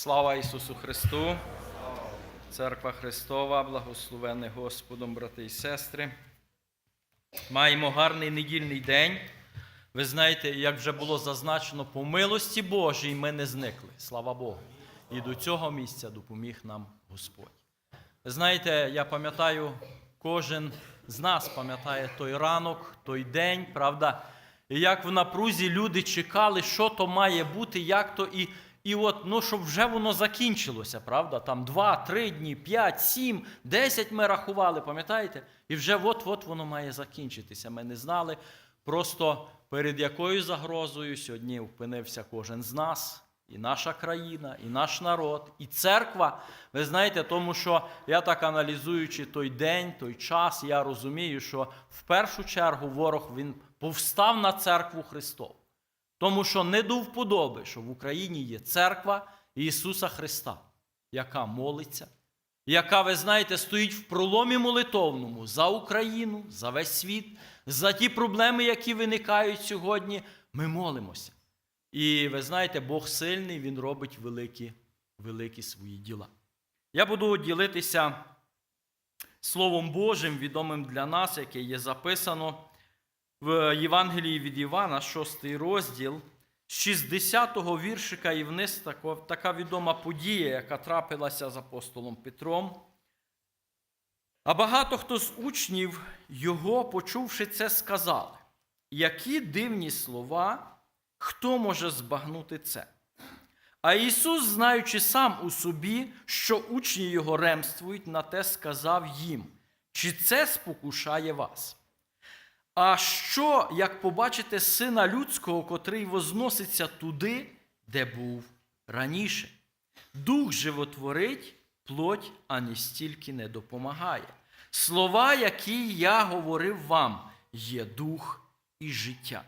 Слава Ісусу Христу! Церква Христова, благословене Господом, брати і сестри. Маємо гарний недільний день. Ви знаєте, як вже було зазначено, по милості Божій ми не зникли. Слава Богу. І до цього місця допоміг нам Господь. Ви знаєте, я пам'ятаю, кожен з нас пам'ятає той ранок, той день, правда? І як в напрузі люди чекали, що то має бути, як то і. І от, ну, щоб вже воно закінчилося, правда? Там два, три дні, п'ять, сім, десять ми рахували, пам'ятаєте? І вже от-от воно має закінчитися. Ми не знали просто перед якою загрозою сьогодні опинився кожен з нас, і наша країна, і наш народ, і церква. Ви знаєте, тому що я так аналізуючи той день, той час, я розумію, що в першу чергу ворог він повстав на церкву Христову. Тому що не до вподоби, що в Україні є церква Ісуса Христа, яка молиться, яка, ви знаєте, стоїть в проломі молитовному за Україну, за весь світ, за ті проблеми, які виникають сьогодні. Ми молимося. І ви знаєте, Бог сильний, Він робить великі, великі свої діла. Я буду ділитися Словом Божим, відомим для нас, яке є записано в Євангелії від Івана, 6 розділ, з 60-го віршика і вниз така відома подія, яка трапилася з апостолом Петром. А багато хто з учнів його, почувши це, сказали, які дивні слова, хто може збагнути це? А Ісус, знаючи сам у собі, що учні його ремствують, на те сказав їм, чи це спокушає вас? А що, як побачите сина людського, котрий возноситься туди, де був раніше? Дух животворить, плоть ані стільки не допомагає. Слова, які я говорив вам, є дух і життя.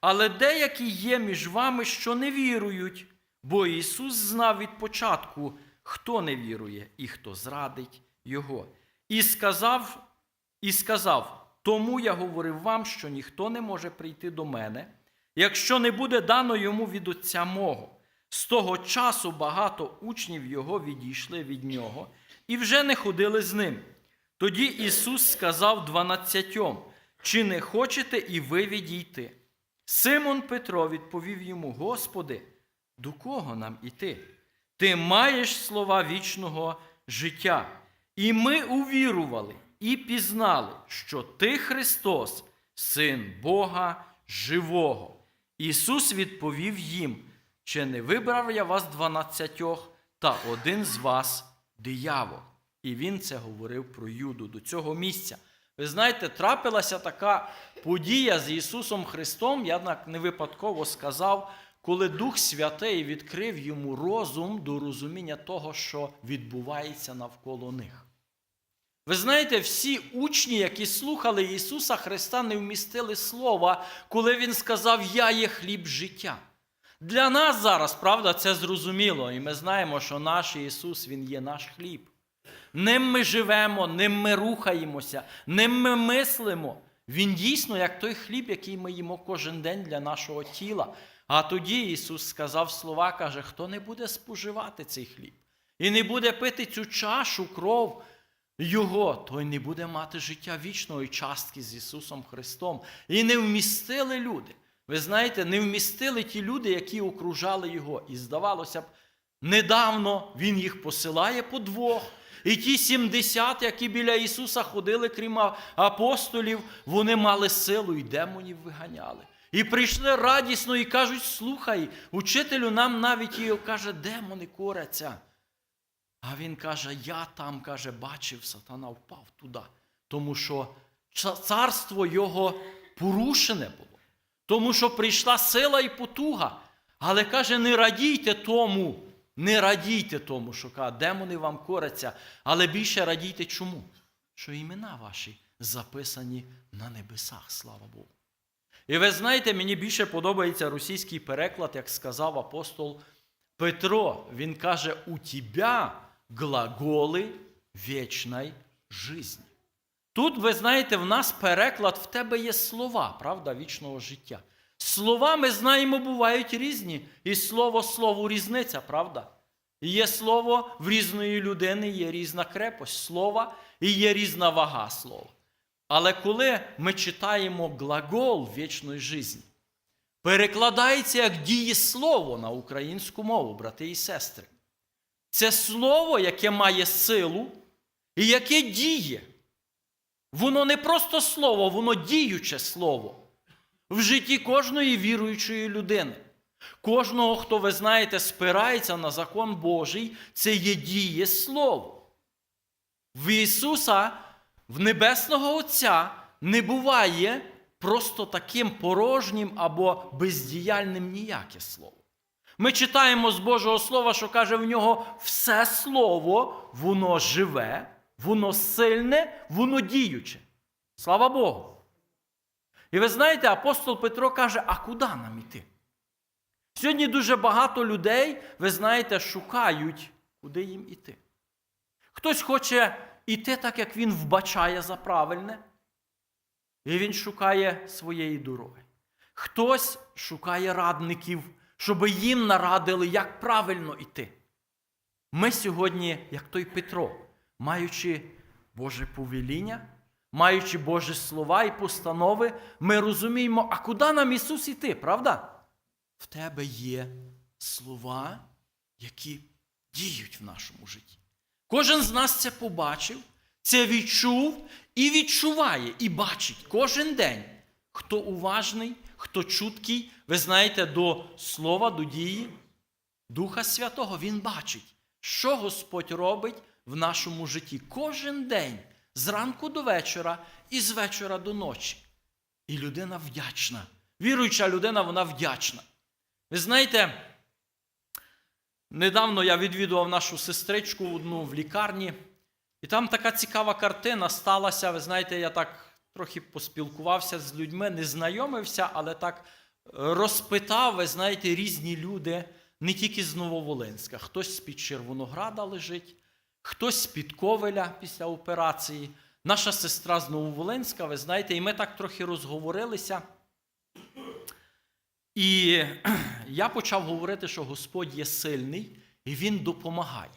Але деякі є між вами, що не вірують, бо Ісус знав від початку, хто не вірує і хто зрадить Його. І сказав, і сказав: тому я говорив вам, що ніхто не може прийти до мене, якщо не буде дано йому від Отця мого. З того часу багато учнів його відійшли від нього і вже не ходили з ним. Тоді Ісус сказав дванадцятьом, чи не хочете і ви відійти? Симон Петро відповів йому: Господи, до кого нам іти? Ти маєш слова вічного життя. І ми увірували і пізнали, що ти Христос, Син Бога Живого. Ісус відповів їм: чи не вибрав я вас дванадцятьох, та один з вас диявол. І він це говорив про Юду до цього місця. Ви знаєте, трапилася така подія з Ісусом Христом, я не випадково сказав, коли Дух Святий відкрив йому розум до розуміння того, що відбувається навколо них. Ви знаєте, всі учні, які слухали Ісуса Христа, не вмістили слова, коли Він сказав Я є хліб життя. Для нас зараз, правда, це зрозуміло, і ми знаємо, що наш Ісус, Він є наш хліб. Ним ми живемо, ним ми рухаємося, ним ми мислимо. Він дійсно як той хліб, який ми їмо кожен день для нашого тіла. А тоді Ісус сказав слова, каже, хто не буде споживати цей хліб і не буде пити цю чашу, кров Його, той не буде мати життя вічної частки з Ісусом Христом. І не вмістили люди. Ви знаєте, не вмістили ті люди, які окружали Його. І здавалося б, недавно Він їх посилає по двох. І ті 70, які біля Ісуса ходили, крім апостолів, вони мали силу і демонів виганяли. І прийшли радісно і кажуть: слухай, учителю, нам навіть і каже, демони коряться. А він каже: Я там, каже, бачив, сатана впав туди. Тому що царство його порушене було. Тому що прийшла сила і потуга. Але каже, не радійте тому, не радійте тому, що каже, демони вам коряться, але більше радійте чому? Що імена ваші записані на небесах, слава Богу. І ви знаєте, мені більше подобається російський переклад, як сказав апостол Петро. Він каже: у тебя глаголи вічної жизни. Тут, ви знаєте, в нас переклад в тебе є слова, правда, вічного життя. Слова, ми знаємо, бувають різні. І слово слову різниця, правда? І є слово в різної людини, є різна крепость слова і є різна вага слова. Але коли ми читаємо глагол вічної житті, перекладається як дієслово на українську мову, брати і сестри. Це слово, яке має силу і яке діє. Воно не просто слово, воно діюче слово в житті кожної віруючої людини. Кожного, хто, ви знаєте, спирається на закон Божий, це є діє слово. В Ісуса, в Небесного Отця, не буває просто таким порожнім або бездіяльним ніяке слово. Ми читаємо з Божого Слова, що каже в нього все слово, воно живе, воно сильне, воно діюче. Слава Богу. І ви знаєте, апостол Петро каже, а куди нам іти? Сьогодні дуже багато людей, ви знаєте, шукають, куди їм іти. Хтось хоче іти так, як він вбачає за правильне, і він шукає своєї дороги. Хтось шукає радників, щоб їм нарадили, як правильно йти. Ми сьогодні, як той Петро, маючи Боже повеління, маючи Божі слова і постанови, ми розуміємо, а куди нам Ісус іти, правда? В тебе є слова, які діють в нашому житті. Кожен з нас це побачив, це відчув і відчуває, і бачить кожен день, хто уважний, хто чуткий, ви знаєте, до слова, до дії Духа Святого, він бачить, що Господь робить в нашому житті кожен день, зранку до вечора і з вечора до ночі. І людина вдячна. Віруюча людина, вона вдячна. Ви знаєте, недавно я відвідував нашу сестричку одну в лікарні, і там така цікава картина сталася. Ви знаєте, я так трохи поспілкувався з людьми, не знайомився, але так розпитав, ви знаєте, різні люди, не тільки з Нововолинська. Хтось з-під Червонограда лежить, хтось з-під Ковеля після операції. Наша сестра з Нововолинська, ви знаєте, і ми так трохи розговорилися. І я почав говорити, що Господь є сильний і Він допомагає.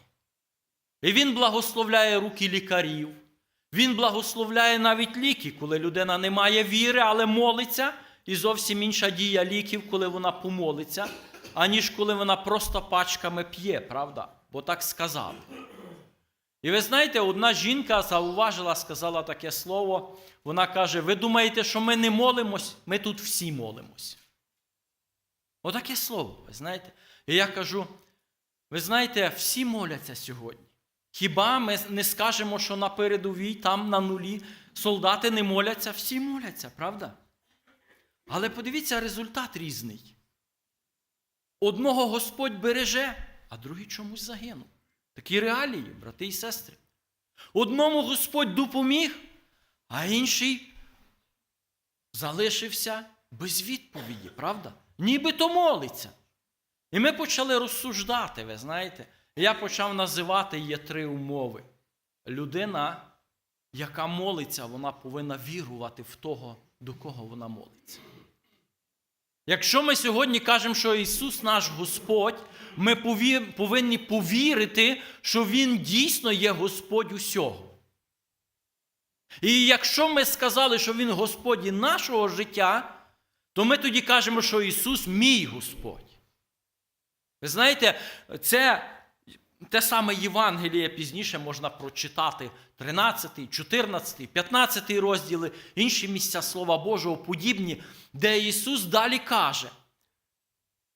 І Він благословляє руки лікарів, Він благословляє навіть ліки, коли людина не має віри, але молиться, і зовсім інша дія ліків, коли вона помолиться, аніж коли вона просто пачками п'є, правда? Бо так сказали. І ви знаєте, одна жінка зауважила, сказала таке слово. Вона каже: Ви думаєте, що ми не молимось? Ми тут всі молимось. Отаке слово, ви знаєте. І я кажу: ви знаєте, всі моляться сьогодні. Хіба ми не скажемо, що на передовій, там на нулі, солдати не моляться, всі моляться, правда? Але подивіться, результат різний. Одного Господь береже, а другий чомусь загинув. Такі реалії, брати і сестри. Одному Господь допоміг, а інший залишився без відповіді, правда? Нібито молиться. І ми почали розсуждати, ви знаєте. Я почав називати є три умови. Людина, яка молиться, вона повинна вірувати в того, до кого вона молиться. Якщо ми сьогодні кажемо, що Ісус наш Господь, ми повинні повірити, що Він дійсно є Господь усього. І якщо ми сказали, що Він Господь нашого життя, то ми тоді кажемо, що Ісус мій Господь. Ви знаєте, це те саме Євангеліє пізніше можна прочитати 13, 14, 15 розділи, інші місця Слова Божого подібні, де Ісус далі каже,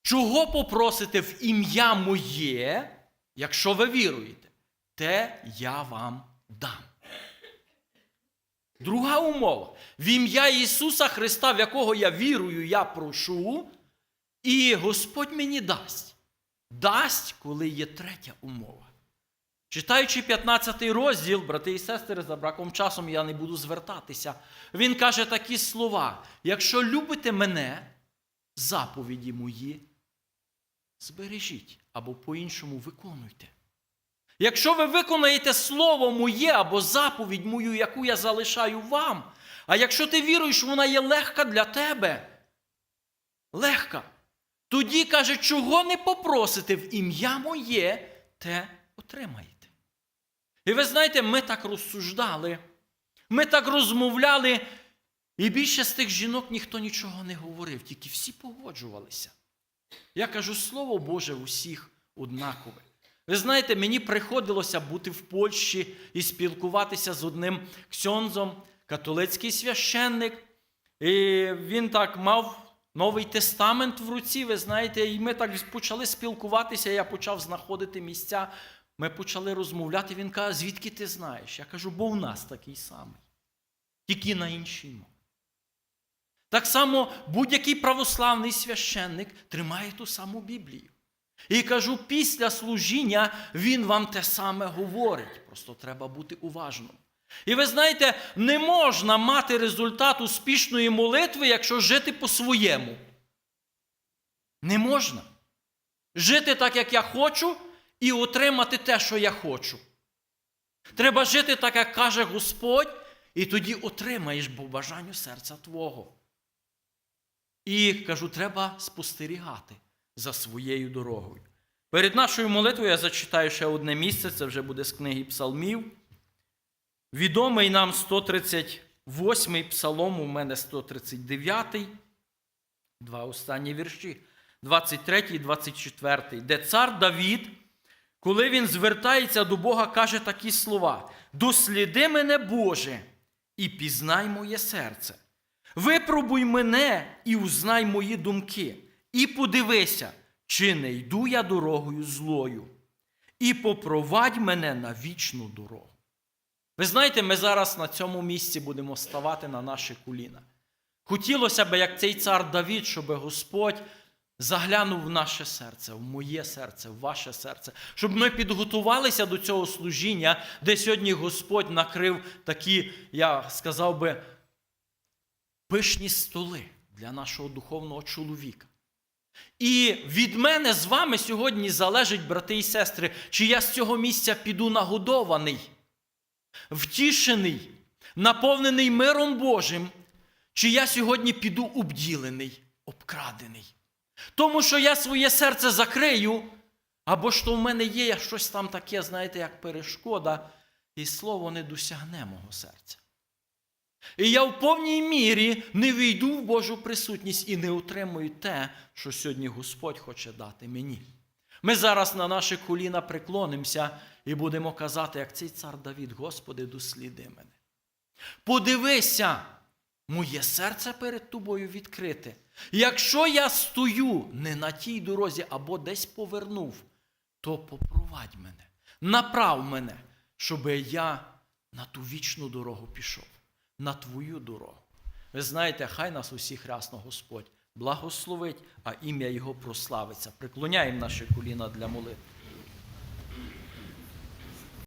чого попросите в ім'я моє, якщо ви віруєте, те я вам дам. Друга умова. В ім'я Ісуса Христа, в якого я вірую, я прошу, і Господь мені дасть. Дасть, коли є третя умова. Читаючи 15 розділ, брати і сестри, за браком часом я не буду звертатися. Він каже такі слова: якщо любите мене, заповіді мої, збережіть або по-іншому виконуйте. Якщо ви виконаєте слово моє або заповідь мою, яку я залишаю вам, а якщо ти віруєш, вона є легка для тебе, легка, тоді каже, чого не попросите в ім'я моє, те отримаєте. І ви знаєте, ми так розсуждали, ми так розмовляли, і більше з тих жінок ніхто нічого не говорив, тільки всі погоджувалися. Я кажу, Слово Боже усіх однакове. Ви знаєте, мені приходилося бути в Польщі і спілкуватися з одним ксьонзом, католицький священник. І він так мав Новий Тестамент в руці, ви знаєте, і ми так почали спілкуватися, я почав знаходити місця. Ми почали розмовляти. Він каже, звідки ти знаєш? Я кажу, бо в нас такий самий, тільки на іншій мові. Так само будь-який православний священник тримає ту саму Біблію. І кажу, після служіння він вам те саме говорить. Просто треба бути уважним. І ви знаєте, не можна мати результат успішної молитви, якщо жити по-своєму. Не можна. Жити так, як я хочу, і отримати те, що я хочу. Треба жити так, як каже Господь, і тоді отримаєш по бажанню серця Твого. І кажу, треба спостерігати за своєю дорогою. Перед нашою молитвою я зачитаю ще одне місце, це вже буде з книги Псалмів. Відомий нам 138-й псалом, у мене 139, два останні вірші, 23 і 24, де цар Давід, коли він звертається до Бога, каже такі слова: Досліди мене, Боже, і пізнай моє серце. Випробуй мене і узнай мої думки, і подивися, чи не йду я дорогою злою, і попровадь мене на вічну дорогу. Ви знаєте, ми зараз на цьому місці будемо ставати на наші коліна. Хотілося б, як цей цар Давід, щоб Господь заглянув в наше серце, в моє серце, в ваше серце, щоб ми підготувалися до цього служіння, де сьогодні Господь накрив такі, я сказав би, пишні столи для нашого духовного чоловіка. І від мене з вами сьогодні залежить, брати і сестри, чи я з цього місця піду нагодований, втішений, наповнений миром Божим, чи я сьогодні піду обділений, обкрадений. Тому що я своє серце закрию, або то в мене є щось там таке, знаєте, як перешкода, і слово не досягне мого серця. І я в повній мірі не війду в Божу присутність і не отримую те, що сьогодні Господь хоче дати мені. Ми зараз на наші коліна приклонимося і будемо казати, як цей цар Давід, Господи, досліди мене. Подивися, моє серце перед тобою відкрите. Якщо я стою не на тій дорозі або десь повернув, то попровадь мене, направ мене, щоб я на ту вічну дорогу пішов на твою дорогу. Ви знаєте, хай нас усіх рясно Господь благословить, а ім'я Його прославиться. Приклоняємо наші коліна для молитви.